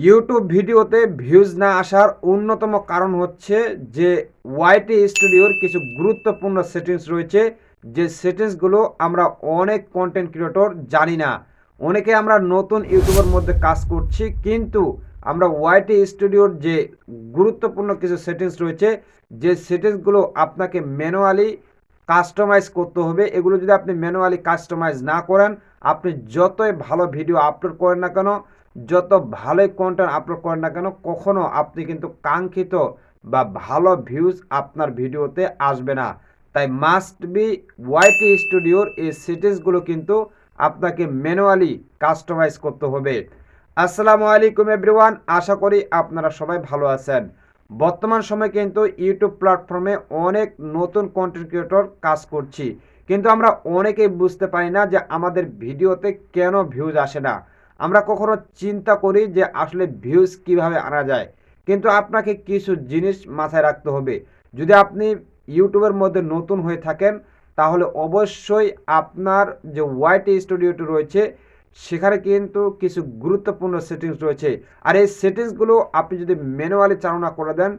YouTube ভিডিওতে views না আসার অন্যতম কারণ হচ্ছে যে ওয়াইটি স্টুডিওর কিছু গুরুত্বপূর্ণ সেটিংস রয়েছে। যে সেটিংসগুলো আমরা অনেক কন্টেন্ট ক্রিয়েটর জানি না। অনেকে আমরা নতুন ইউটিউবের মধ্যে কাজ করছি, কিন্তু আমরা ওয়াইটি স্টুডিওর যে গুরুত্বপূর্ণ কিছু সেটিংস রয়েছে, যে সেটিংসগুলো আপনাকে ম্যানুয়ালি কাস্টমাইজ করতে হবে, এগুলো যদি আপনি ম্যানুয়ালি কাস্টমাইজ না করেন, আপনি যতই ভালো ভিডিও আপলোড করেন না কেন যত ভালোই কন্টেন্ট আপলোড করেন না কেন, কখনো আপনি কিন্তু কাঙ্ক্ষিত বা ভালো ভিউজ আপনার ভিডিওতে আসবে না। তাই মাস্ট বি ওয়াইটি স্টুডিওর এই সেটিংসগুলো কিন্তু আপনাকে ম্যানুয়ালি কাস্টমাইজ করতে হবে। আসসালামু আলাইকুম এভরিওয়ান আশা করি আপনারা সবাই ভালো আছেন। বর্তমান সময়ে কিন্তু ইউটিউব প্ল্যাটফর্মে অনেক নতুন কন্টেন্ট ক্রিয়েটর কাজ করছি। কিন্তু আমরা অনেকেই বুঝতে পারি না যে আমাদের ভিডিওতে কেন ভিউজ আসে না। আমরা কখনো চিন্তা করি যে আসলে ভিউজ কীভাবে আনা যায়। কিন্তু আপনাকে কিছু জিনিস মাথায় রাখতে হবে। যদি আপনি ইউটিউবের মধ্যে নতুন হয়ে থাকেন, তাহলে অবশ্যই আপনার যে ওয়াইটি স্টুডিওটি রয়েছে, সেখানে কিন্তু কিছু গুরুত্বপূর্ণ সেটিংস রয়েছে। আর এই সেটিংসগুলো আপনি যদি ম্যানুয়ালি চালনা করে দেন,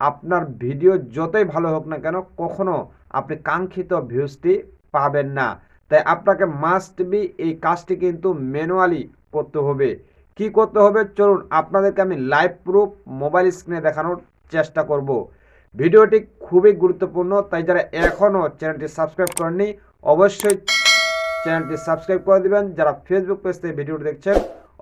আপনার ভিডিও যতই ভালো হোক না কেন, কখনো আপনি কাঙ্ক্ষিত ভিউজটি পাবেন না। তাই আপনাকে মাস্ট বি এই কাজটি কিন্তু ম্যানুয়ালি করতে হবে। কি করতে হবে? চলুন আপনাদেরকে আমি লাইভ প্রুফ মোবাইল স্ক্রিনে দেখানোর চেষ্টা করব। ভিডিওটি খুবই গুরুত্বপূর্ণ, তাই যারা এখনও চ্যানেলটি সাবস্ক্রাইব করেননি, অবশ্যই চ্যানেলটি সাবস্ক্রাইব করে দিবেন। যারা ফেসবুক পেজ থেকে ভিডিওটি দেখছেন,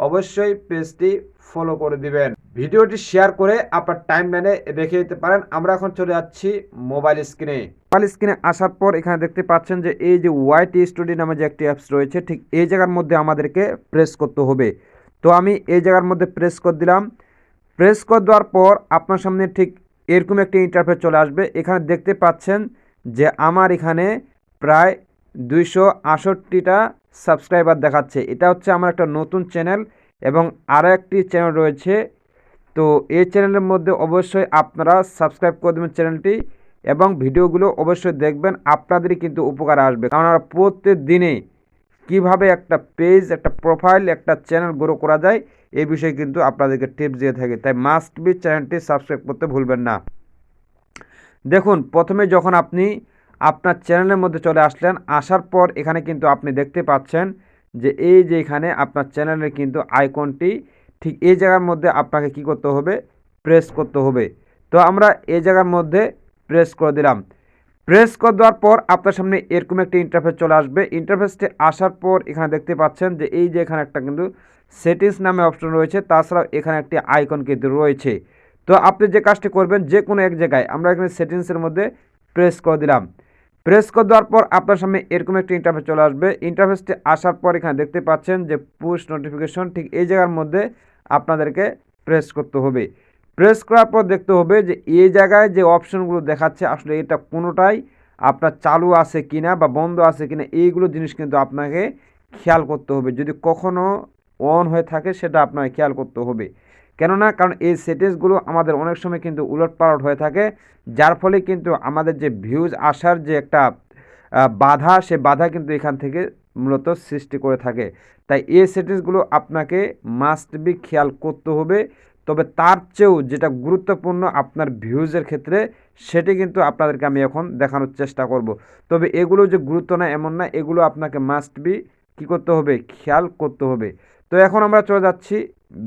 অবশ্যই পেজটি ফলো করে দিবেন। ভিডিওটি শেয়ার করে আপনার টাইম ম্যানে রেখে দিতে পারেন। আমরা এখন চলে যাচ্ছি মোবাইল স্ক্রিনে মোবাইল স্ক্রিনে আসার পর এখানে দেখতে পাচ্ছেন যে এই যে ওয়াইটি স্টুডিও নামে যে একটি অ্যাপস রয়েছে, ঠিক এই জায়গার মধ্যে আমাদেরকে প্রেস করতে হবে। তো আমি এই জায়গার মধ্যে প্রেস করে দিলাম। প্রেস করে দেওয়ার পর আপনার সামনে ঠিক এরকম একটি ইন্টারফেস চলে আসবে। এখানে দেখতে পাচ্ছেন যে আমার এখানে প্রায় দুইশো আষট্টিটা সাবস্ক্রাইবার দেখাচ্ছে। এটা হচ্ছে আমার একটা নতুন চ্যানেল এবং আরও একটি চ্যানেল রয়েছে তো এই চ্যানেলের মধ্যে অবশ্যই আপনারা সাবস্ক্রাইব করে দেবেন চ্যানেলটি এবং ভিডিওগুলো অবশ্যই দেখবেন, আপনাদেরই কিন্তু উপকার আসবে। কারণ আমরা প্রত্যেক দিনে কীভাবে একটা পেজ একটা প্রোফাইল একটা চ্যানেল গ্রো করা যায়, এই বিষয়ে কিন্তু আপনাদেরকে টিপস দিয়ে থাকি। তাই মাস্ট বি চ্যানেলটি সাবস্ক্রাইব করতে ভুলবেন না। দেখুন, প্রথমে যখন আপনি আপনার চ্যানেলের মধ্যে চলে আসলেন, আসার পর এখানে কিন্তু আপনি দেখতে পাচ্ছেন যে এই যে এখানে আপনার চ্যানেলের কিন্তু আইকনটি ঠিক এই জায়গার মধ্যে আপনাকে কি করতে হবে? প্রেস করতে হবে। তো আমরা এই জায়গার মধ্যে প্রেস করে দিলাম। প্রেস করে দেওয়ার পর আপনার সামনে এরকম একটি ইন্টারফেস চলে আসবে। ইন্টারফেসটি আসার পর এখানে দেখতে পাচ্ছেন যে এই যে এখানে একটা কিন্তু সেটিংস নামে অপশন রয়েছে, তাছাড়াও এখানে একটি আইকন কিন্তু রয়েছে। তো আপনি যে কাজটি করবেন যে কোনো এক জায়গায় আমরা এখানে সেটিংসের মধ্যে প্রেস করে দিলাম। প্রেস করে দেওয়ার পর আপনার সামনে এরকম একটি ইন্টারফেস চলে আসবে। ইন্টারফেসটি আসার পর এখানে দেখতে পাচ্ছেন যে পুশ নোটিফিকেশন ঠিক এই জায়গার মধ্যে আপনাদেরকে প্রেস করতে হবে। প্রেস করার পর দেখতে হবে যে, এই জায়গায় যে অপশনগুলো দেখাচ্ছে, আসলে এটা কোনোটাই আপনার চালু আছে কিনা বা বন্ধ আছে কিনা, এইগুলো জিনিস কিন্তু আপনাকে খেয়াল করতে হবে। যদি কখনো অন হয়ে থাকে, সেটা আপনাকে খেয়াল করতে হবে। কেননা, কারণ এই সেটিংসগুলো আমাদের অনেক সময় কিন্তু উলট পালট হয়ে থাকে, যার ফলে কিন্তু আমাদের যে ভিউজ আসার যে একটা বাধা, সে বাধা কিন্তু এখান থেকে মূলত সৃষ্টি করে থাকে। তাই এই সেটিংসগুলো আপনাকে মাস্ট বি খেয়াল করতে হবে। তবে তার চেয়েও যেটা গুরুত্বপূর্ণ আপনার ভিউজের ক্ষেত্রে, সেটি কিন্তু আপনাদেরকে আমি এখন দেখানোর চেষ্টা করব। তবে এগুলো যে গুরুত্ব না, এমন না, এগুলো আপনাকে মাস্ট বি কী করতে হবে? খেয়াল করতে হবে। তো এখন আমরা চলে যাচ্ছি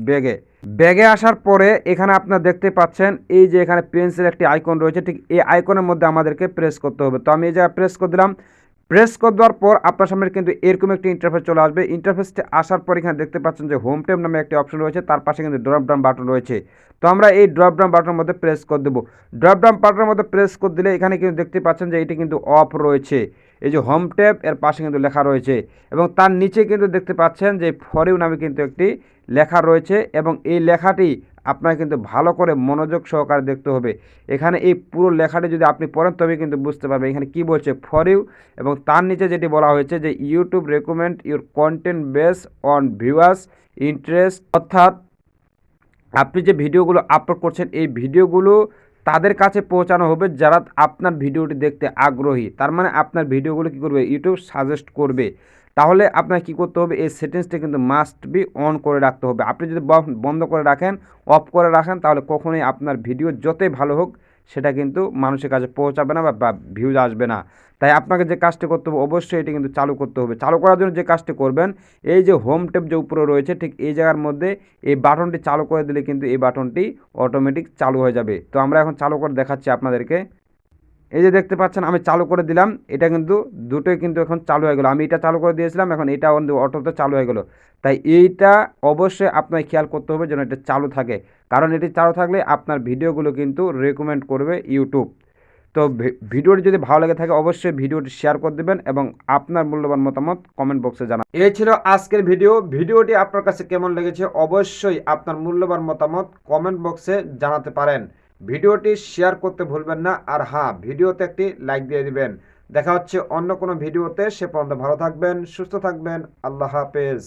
ব্যাগে। ব্যাগে আসার পরে এখানে আপনারা দেখতে পাচ্ছেন, এই যে এখানে পেন্সিল একটি আইকন রয়েছে, ঠিক এই আইকনের মধ্যে আমাদেরকে প্রেস করতে হবে। তো আমি এই জায়গায় প্রেস করে দিলাম। প্রেস করে দেওয়ার পর আপনার সামনে কিন্তু এরকম একটি ইন্টারফেস চলে আসবে। ইন্টারফেসটি আসার পর এখানে দেখতে পাচ্ছেন যে হোম টেম নামে একটি অপশন রয়েছে। তার পাশে কিন্তু ড্রপ ডাউন বাটন রয়েছে। তো আমরা এই ড্রপ ডাউন বাটনের মধ্যে প্রেস করে দেবো। ড্রপ ডাউন বাটনের মধ্যে প্রেস করে দিলে এখানে কিন্তু দেখতে পাচ্ছেন যে এটি কিন্তু অফ রয়েছে। এই যে হোম ট্যাব এর পাশে কিন্তু লেখা রয়েছে এবং তার নিচে কিন্তু দেখতে পাচ্ছেন যে ফরিউ নামে কিন্তু একটি লেখা রয়েছে এবং এই লেখাটি আপনাকে কিন্তু ভালো করে মনোযোগ সহকারে দেখতে হবে। এখানে এই পুরো লেখাটি যদি আপনি পড়েন তবে কিন্তু বুঝতে পারবেন এখানে কি বলছে ফর ইউ এবং তার নিচে যেটি বলা হয়েছে যে YouTube recommend your content base on viewers interest অর্থাৎ আপনি যে ভিডিওগুলো আপলোড করছেন, এই ভিডিওগুলো তাদের কাছে পৌঁছানো হবে যারা আপনার ভিডিওটি দেখতে আগ্রহী। তার মানে আপনার ভিডিওগুলো কী করবে? ইউটিউব সাজেস্ট করবে। তাহলে আপনার কি করতে হবে? এই সেটিংসটা কিন্তু মাস্ট বি অন করে রাখতে হবে। আপনি যদি বন্ধ করে রাখেন অফ করে রাখেন, তাহলে কখনোই আপনার ভিডিও যতই ভালো হোক সেটা কিন্তু মানুষের কাছে পৌঁছাবে না বা ভিউজ আসবে না। তাই আপনাকে যে কাজটি করতে হবে, অবশ্যই এটি কিন্তু চালু করতে হবে। চালু করার জন্য যে কাজটি করবেন, এই যে হোম ট্যাব যে উপরে রয়েছে, ঠিক এই জায়গার মধ্যে এই বাটনটি চালু করে দিলে কিন্তু এই বাটনটি অটোমেটিক চালু হয়ে যাবে। তো আমরা এখন চালু করে দেখাচ্ছি আপনাদেরকে। এই যে দেখতে পাচ্ছেন, আমি চালু করে দিলাম। এটা কিন্তু দুটোই কিন্তু এখন চালু হয়ে গেলো। আমি এটা চালু করে দিয়েছিলাম, এখন এটা অটোতে চালু হয়ে গেলো। তাই এইটা অবশ্যই আপনার খেয়াল করতে হবে যেন এটা চালু থাকে। কারণ এটি চালু থাকলে আপনার ভিডিওগুলো কিন্তু রেকমেন্ড করবে ইউটিউব তো ভিডিওটি যদি ভালো লেগে থাকে, অবশ্যই ভিডিওটি শেয়ার করে দেবেন এবং আপনার মূল্যবান মতামত কমেন্ট বক্সে জানান এই ছিল আজকের ভিডিও। ভিডিওটি আপনার কাছে কেমন লেগেছে, অবশ্যই আপনার মূল্যবান মতামত কমেন্ট বক্সে জানাতে পারেন। ভিডিওটি শেয়ার করতে ভুলবেন না। আর হ্যাঁ ভিডিওতে একটি লাইক দিয়ে দিবেন। দেখা হচ্ছে অন্য কোনো ভিডিওতে। সে পর্যন্ত ভালো থাকবেন, সুস্থ থাকবেন। আল্লাহ হাফেজ।